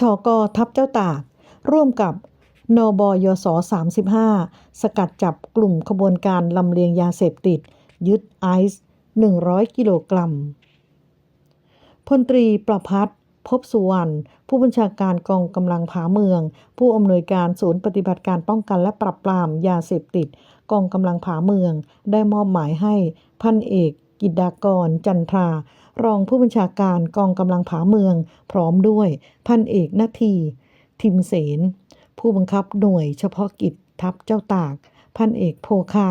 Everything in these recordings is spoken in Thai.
ชกทัพเจ้าตาก ร่วมกับนบยศ35 สกัดจับกลุ่มขบวนการลำเลียงยาเสพติด ยึดไอซ์100 กิโลกรัมพลตรีประพัฒพบสุวรรณผู้บัญชาการกองกำลังผาเมือง ผู้อำนวยการศูนย์ปฏิบัติการป้องกันและปราบปรามยาเสพติด กองกำลังผาเมือง ได้มอบหมายให้พันเอก กิดากร จันทรา รองผู้บัญชาการกองกำลังผาเมือง พร้อมด้วยพันเอกนาที ทิมเสน ผู้บังคับหน่วยเฉพาะกิจทัพเจ้าตาก พันเอกโพคา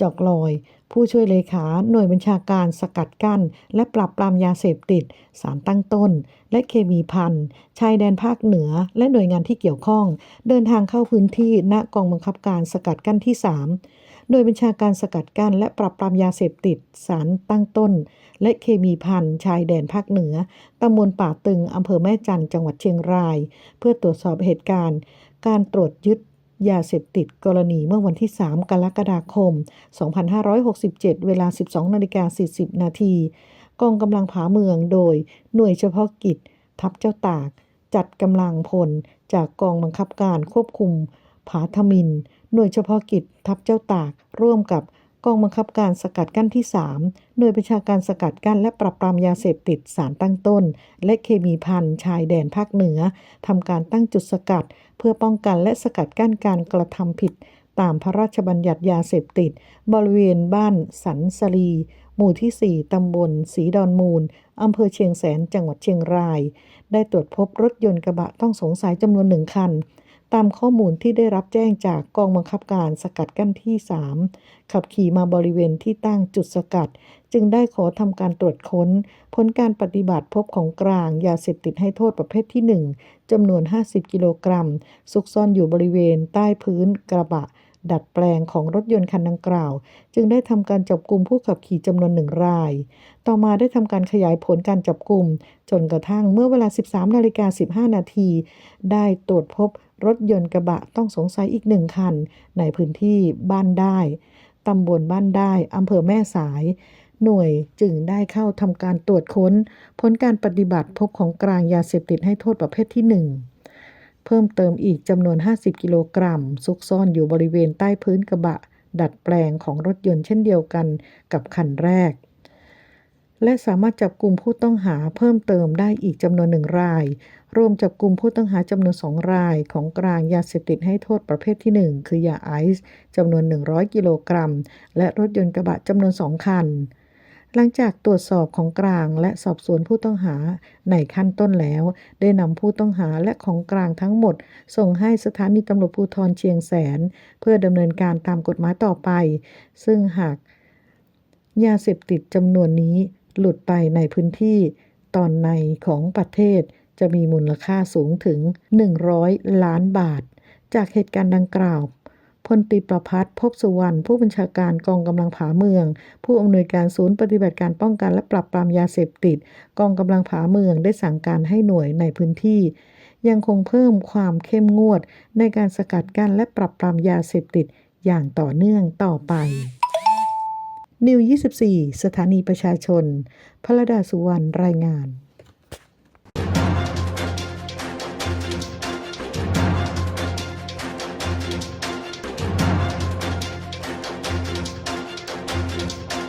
จอกลอย ผู้ช่วยเลขาหน่วยบัญชาการสกัดกั้น และปราบปรามยาเสพติด สารตั้งต้น และเคมีพันชายแดนภาคเหนือ และหน่วยงานที่เกี่ยวข้อง เดินทางเข้าพื้นที่ณกองบังคับการสกัดกั้นที่ 3 โดยบัญชาการสกัดกั้น และปราบปรามยาเสพติด สารตั้งต้น และเคมีพันชายแดนภาคเหนือตำบลป่าตึงอำเภอแม่จันทร์จังหวัดเชียงราย เพื่อตรวจสอบเหตุการณ์ การตรวจยึด ยาเสพติดกรณีเมื่อวันที่ 3 กรกฎาคม 2567 เวลา 12 นาฬิกา 40 นาทีกองกำลังผาเมืองโดยหน่วยเฉพาะกิจ ทัพเจ้าตาก จัดกำลังพล จากกองบังคับการควบคุม ผาทมิน หน่วยเฉพาะกิจ ทัพเจ้าตาก ร่วมกับ กองบังคับการสกัดกั้นที่ 3 หน่วยประชาการสกัดกั้นและปราบปรามยาเสพติดสารตั้งต้น และเคมีพันชายแดนภาคเหนือทำการตั้งจุดสกัด เพื่อป้องกันและสกัดกั้นการกระทำผิด ตามพระราชบัญญัติยาเสพติด บริเวณบ้านสันสลี หมู่ที่ 4 ตำบลศรีดอนมูลอำเภอเชียงแสนจังหวัดเชียงราย ได้ตรวจพบรถยนต์กระบะต้องสงสัยจำนวนหนึ่งคัน ตามข้อมูลที่ได้รับแจ้งจากกองบังคับการสกัดกั้นที่ 3 ขับขี่มาบริเวณที่ตั้งจุดสกัด จึงได้ขอทำการตรวจค้น ผลการปฏิบัติพบของกลาง ยาเสพติดให้โทษประเภทที่ 1จำนวน 50 กิโลกรัม ซุกซ่อนอยู่บริเวณใต้พื้นกระบะดัดแปลงของรถยนต์คันดังกล่าว จึงได้ทำการจับกลุ่มผู้ขับขี่จำนวนหนึ่งราย ต่อมาได้ทำการขยายผลการจับกลุ่ม จนกระทั่งเมื่อเวลา 13 นาฬิกา 15 นาที ได้ตรวจพบ รถยนต์กระบะต้องสงสัยอีกหนึ่งคัน ในพื้นที่บ้านได้ตำบลบ้านได้อำเภอแม่สาย หน่วยจึงได้เข้าทำการตรวจค้น ผลการปฏิบัติพบของกลางยาเสพติดให้โทษประเภทที่1เพิ่มเติมอีกจำนวน 50 กิโลกรัม ซุกซ่อนอยู่บริเวณใต้พื้นกระบะ ดัดแปลงของรถยนต์เช่นเดียวกันกับคันแรก และสามารถจับกลุ่มผู้ต้องหาเพิ่มเติมได้อีกจำนวนหนึ่งราย รวมจับกลุ่มผู้ต้องหาจำนวนสองราย ของกลางยาเสพติดให้โทษประเภทที่ 1 คือยาไอซ์จำนวน 100 กิโลกรัม และรถยนต์กระบะจำนวนสองคัน หลังจากตรวจสอบของกลางและสอบสวนผู้ต้องหาในขั้นต้นแล้ว ได้นำผู้ต้องหาและของกลางทั้งหมด ส่งให้สถานีตำรวจภูธรเชียงแสน เพื่อดำเนินการตามกฎหมายต่อไป ซึ่งหากยาเสพติดจำนวนนี้ หลุดไปในพื้นที่ตอนในของประเทศจะมีมูลค่าสูงถึง 100 ล้านบาท จากเหตุการณ์ดังกล่าวพลตรีประพัฒน์พบสุวรรณผู้บัญชาการกองกำลังผาเมือง ผู้อำนวยการศูนย์ปฏิบัติการป้องกันและปราบปรามยาเสพติด กองกำลังผาเมืองได้สั่งการให้หน่วยในพื้นที่ ยังคงเพิ่มความเข้มงวดในการสกัดกั้นและปราบปรามยาเสพติดอย่างต่อเนื่องต่อไป นิว 24 สถานีประชาชน พระดาสุวรรณรายงาน